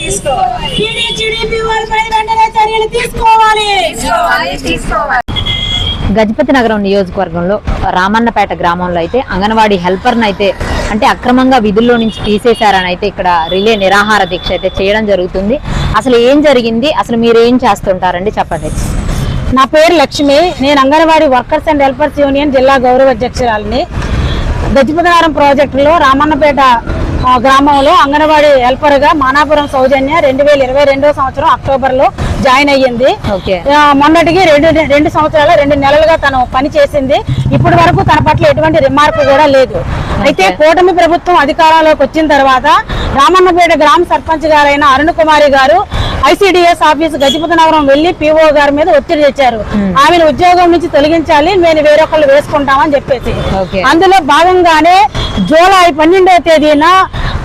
తీసుకోవాలి టీడీపీ వారిపై వెంటనే చర్యలు తీసుకోవాలి. తీసుకోవాలి తీసుకోవాలి. గజపతి నగరం నియోజకవర్గంలో రామన్నపేట గ్రామంలో అయితే అంగన్వాడీ హెల్పర్ని అయితే అంటే అక్రమంగా విధుల్లో నుంచి తీసేశారని అయితే ఇక్కడ రిలే నిరాహార దీక్ష అయితే చేయడం జరుగుతుంది. అసలు ఏం జరిగింది? అసలు మీరు ఏం చేస్తుంటారండి? చెప్పండి. నా పేరు లక్ష్మి. నేను anganwadi workers and helpers union జిల్లా గౌరవ అధ్యక్షురాలిని. గజపతినగరం ప్రాజెక్టులో రామన్నపేట గ్రామంలో అంగన్వాడీ హెల్పర్గా మానాపురం సౌజన్య రెండు వేల ఇరవై రెండో సంవత్సరం అక్టోబర్లో జాయిన్ అయ్యింది. మొన్నటికి రెండు రెండు సంవత్సరాలు రెండు నెలలుగా తను పని చేసింది. ఇప్పటి వరకు తన పట్ల ఎటువంటి రిమార్క్ కూడా లేదు. అయితే కూటమి ప్రభుత్వం అధికారంలోకి వచ్చిన తర్వాత రామన్నపేట గ్రామ సర్పంచ్ గారైన అరుణ్ కుమారి గారు ఐసిడిఎస్ ఆఫీస్ గజపతి నగరం వెళ్ళి పిఓ గారి మీద ఒత్తిడి తెచ్చారు. ఆమెను ఉద్యోగం నుంచి తొలగించాలి మేము వేరొకళ్ళు వేసుకుంటామని చెప్పేసి. అందులో భాగంగానే జూలై పన్నెండవ తేదీన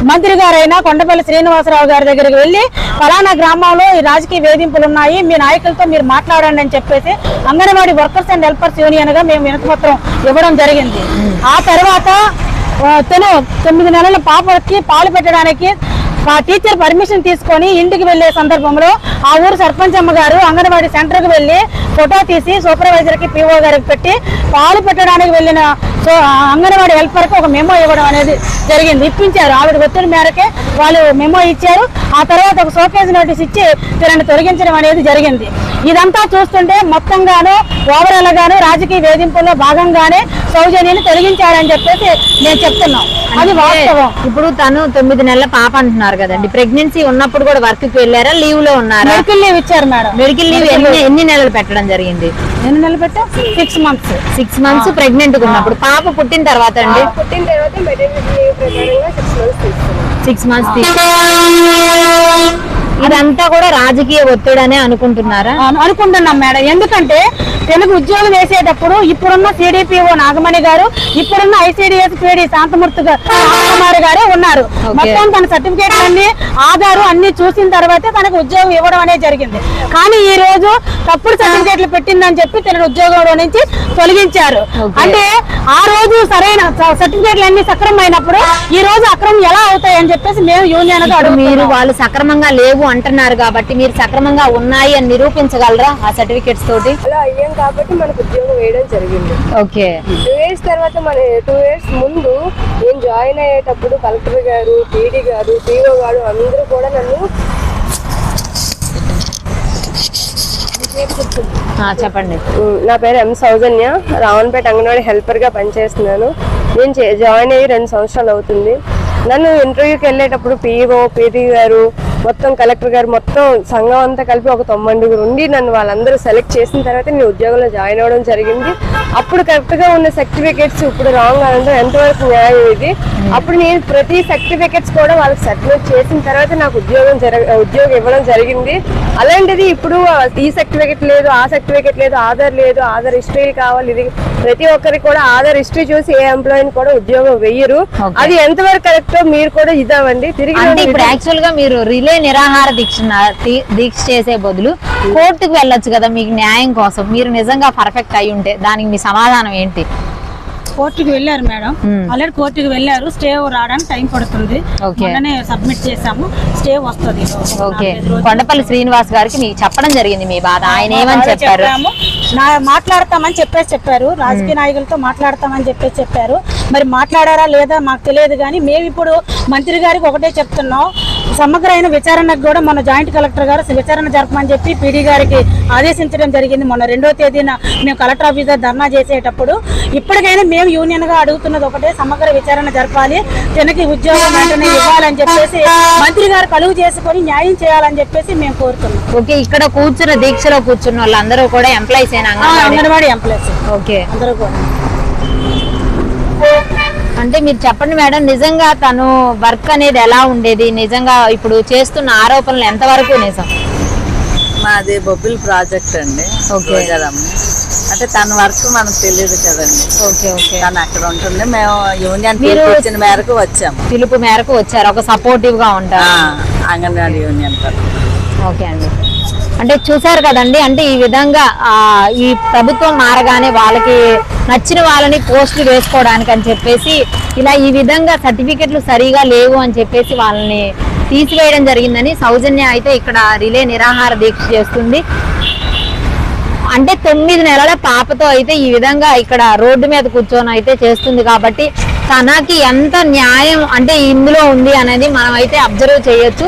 మంత్రి గారైన కొండపల్లి శ్రీనివాసరావు గారి దగ్గరికి వెళ్ళి ఫలానా గ్రామంలో ఈ రాజకీయ వేధింపులు ఉన్నాయి మీ నాయకులతో మీరు మాట్లాడండి అని చెప్పేసి అంగన్వాడీ వర్కర్స్ అండ్ హెల్పర్స్ యూనియన్గా మేము వినతిపత్రం ఇవ్వడం జరిగింది. ఆ తర్వాత తను తొమ్మిది నెలల పాపకి పాలు పెట్టడానికి ఆ టీచర్ పర్మిషన్ తీసుకొని ఇంటికి వెళ్ళే సందర్భంలో ఆ ఊరు సర్పంచ్ అమ్మ గారు అంగన్వాడీ సెంటర్ వెళ్ళి ఫోటో తీసి సూపర్వైజర్కి పిఓ గారికి పెట్టి పాలు పెట్టడానికి వెళ్ళిన సో అంగన్వాడీ హెల్పర్ ఒక మెమో ఇవ్వడం అనేది జరిగింది. ఇప్పించారు. ఆవిడ ఒత్తిడి మేరకే వాళ్ళు మెమో ఇచ్చారు. ఆ తర్వాత ఒక షోకేజ్ నోటీస్ ఇచ్చి తినని తొలగించడం అనేది జరిగింది. ఇదంతా చూస్తుంటే మొత్తంగాను ఓవరాల్ గాను రాజకీయ వేధింపుల్లో భాగంగానే సౌజన్యని తొలగించారని చెప్పేసి నేను చెప్తున్నాం. అది వాస్తవం. ఇప్పుడు తను తొమ్మిది నెలల పాప అంటున్నారు కదండి. ప్రెగ్నెన్సీ ఉన్నప్పుడు కూడా వర్క్కి వెళ్ళారా? లీవ్లో ఉన్నారా? మెడికల్ లీవ్ ఇచ్చారు మేడం. మెడికల్ లీవ్ ఎన్ని ఎన్ని నెలలు పెట్టడం జరిగింది? ఎన్ని నెలలు పెట్టా? Six months. సిక్స్ మంత్స్ ప్రెగ్నెంట్గా ఉన్నప్పుడు. పాప పుట్టిన తర్వాత అండి? పుట్టిన తర్వాత సిక్స్ మంత్స్ తీసుకున్నాం సిక్స్ మంత్స్ ఇదంతా కూడా రాజకీయ ఒత్తిడనే అనుకుంటున్నారా? అను- అనుకుంటున్నాం మేడం. ఎందుకంటే తెలుగు ఉద్యోగం వేసేటప్పుడు ఇప్పుడున్న సిడిపిఓ నాగమణి గారు ఇప్పుడున్న ఐసిడిఎస్ పిడి శాంతమూర్తి గారు కుమార్ గారే ఉన్నారు. మొత్తం తన సర్టిఫికేట్ అన్ని ఆధారు అన్ని చూసిన తర్వాతే తనకు ఉద్యోగం ఇవ్వడం అనేది జరిగింది. కానీ ఈ రోజు తప్పుడు సర్టిఫికేట్లు పెట్టిందని చెప్పి తన ఉద్యోగంలో నుంచి తొలగించారు. అంటే ఆ రోజు సరైన సర్టిఫికేట్లు అన్ని సక్రమమైనప్పుడు ఈ రోజు అక్రమం ఎలా అవుతాయి అని చెప్పేసి మేము యూనియన్ మీరు వాళ్ళు సక్రమంగా లేవు అంటున్నారు కాబట్టి మీరు సక్రమంగా ఉన్నాయి అని నిరూపించగలరా ఆ సర్టిఫికేట్స్ తోటి? అలా అయ్యాం కాబట్టి మనకు ఉద్యోగం వేయడం జరిగింది. ఓకే. టూ ఇయర్స్ తర్వాత మన టూ ఇయర్స్ ముందు నేను జాయిన్ అయ్యేటప్పుడు కలెక్టర్ గారు పీడీ గారు పీఓ గారు అందరూ కూడా నన్ను చెప్పండి. నా పేరు ఎం సౌజన్య. రావణపేట అంగన్వాడీ హెల్పర్గా పనిచేస్తున్నాను. నేను జాయిన్ అయ్యి రెండు సంవత్సరాలు అవుతుంది. నన్ను ఇంటర్వ్యూకి వెళ్ళేటప్పుడు పీఓ పీటీ గారు మొత్తం కలెక్టర్ గారు మొత్తం సంఘం అంతా కలిపి ఒక తొమ్మిదిగురు ఉండి నన్ను వాళ్ళందరూ సెలెక్ట్ చేసిన తర్వాత నేను ఉద్యోగంలో జాయిన్ అవ్వడం జరిగింది. అప్పుడు కరెక్ట్గా ఉన్న సర్టిఫికేట్స్ ఇప్పుడు రాంగ్ అనడం ఎంతవరకు న్యాయం ఇది? అప్పుడు నేను ప్రతి సర్టిఫికేట్స్ కూడా వాళ్ళకి సబ్మిట్ చేసిన తర్వాత నాకు ఉద్యోగం జరగ ఉద్యోగం ఇవ్వడం జరిగింది. అలాంటిది ఇప్పుడు ఈ సర్టిఫికేట్ లేదు ఆ సర్టిఫికేట్ లేదు ఆధార్ లేదు ఆధార్ హిస్టరీ కావాలి ఇది ప్రతి ఒక్కరికి కూడా ఆధార్ హిస్టరీ చూసి ఏ ఎంప్లాయీని కూడా ఉద్యోగం వెయ్యరు. అది ఎంతవరకు కరెక్టో మీరు కూడా ఇదామండి తిరిగి ఇప్పుడు యాక్చువల్గా మీరు రిలే నిరాహార దీక్ష దీక్ష చేసే బదులు కోర్టుకు వెళ్ళొచ్చు కదా మీకు న్యాయం కోసం. మీరు నిజంగా పర్ఫెక్ట్ అయి ఉంటే దానికి మీ సమాధానం ఏంటి? కోర్టుకి వెళ్ళారు మేడం. ఆల్రెడీ కోర్టుకి వెళ్ళారు. స్టే రావడానికి టైం పడుతుంది. మొన్ననే సబ్మిట్ చేసాము స్టే వస్తుంది. ఓకే. కొండపల్లి శ్రీనివాస్ గారికి మీకు చెప్పడం జరిగింది మీ బాధ. ఆయన ఏమని చెప్పారు? మాట్లాడతామని చెప్పేసి చెప్పారు. రాజకీయ నాయకులతో మాట్లాడతామని చెప్పేసి చెప్పారు. మరి మాట్లాడారా లేదా మాకు తెలియదు కానీ మేము ఇప్పుడు మంత్రి గారికి ఒకటే చెప్తున్నాం. సమగ్రమైన విచారణకు కూడా మన జాయింట్ కలెక్టర్ గారు విచారణ జరపమని చెప్పి పీడీ గారికి ఆదేశించడం జరిగింది. మొన్న రెండో తేదీన మేము కలెక్టర్ ఆఫీస్ దగ్గర ధర్నా చేసేటప్పుడు ఇప్పటికైనా మేము యూనియన్గా అడుగుతున్నది ఒకటే సమగ్ర విచారణ జరపాలి తనకి ఉద్యోగం వెంటనే ఇవ్వాలని చెప్పేసి మంత్రి గారు కలుగు చేసుకొని న్యాయం చేయాలని చెప్పేసి మేము కోరుతున్నాం. ఓకే ఇక్కడ కూర్చున్న దీక్షలో కూర్చున్న వాళ్ళందరూ కూడా ఎంప్లాయీస్ అంగన్వాడీ? Employees okay. అందరూ కూడా. అంటే మీరు చెప్పండి మేడం నిజంగా తను వర్క్ అనేది ఎలా ఉండేది? నిజంగా ఇప్పుడు చేస్తున్న ఆరోపణలు ఎంతవరకు నిజం? మాది బొబ్బిల్ ప్రాజెక్ట్ అండి ఓకే. అంటే తన వర్క్ మనకు తెలియదు కదండి. Okay okay. తను అక్కడ ఉంటుంది. మేము యూనియన్ మీరు- వచ్చిన మేరకు వచ్చాము. పిలుపు మేరకు వచ్చారు ఒక సపోర్టివ్గా ఉంటారు. అంగన్వాడీ యూనియన్. ఓకే అండి. అంటే చూసారు కదండి అంటే ఈ విధంగా ఈ ప్రభుత్వం మారగానే వాళ్ళకి నచ్చిన వాళ్ళని పోస్టులు వేసుకోవడానికి అని చెప్పేసి ఇలా ఈ విధంగా సర్టిఫికెట్లు సరిగా లేవు అని చెప్పేసి వాళ్ళని తీసివేయడం జరిగిందని సౌజన్య అయితే ఇక్కడ రిలే నిరాహార దీక్ష చేస్తుంది. అంటే తొమ్మిది నెలల పాపతో అయితే ఈ విధంగా ఇక్కడ రోడ్డు మీద కూర్చొని అయితే చేస్తుంది కాబట్టి తనకి ఎంత న్యాయం అంటే ఇందులో ఉంది అనేది మనం అయితే అబ్జర్వ్ చేయొచ్చు.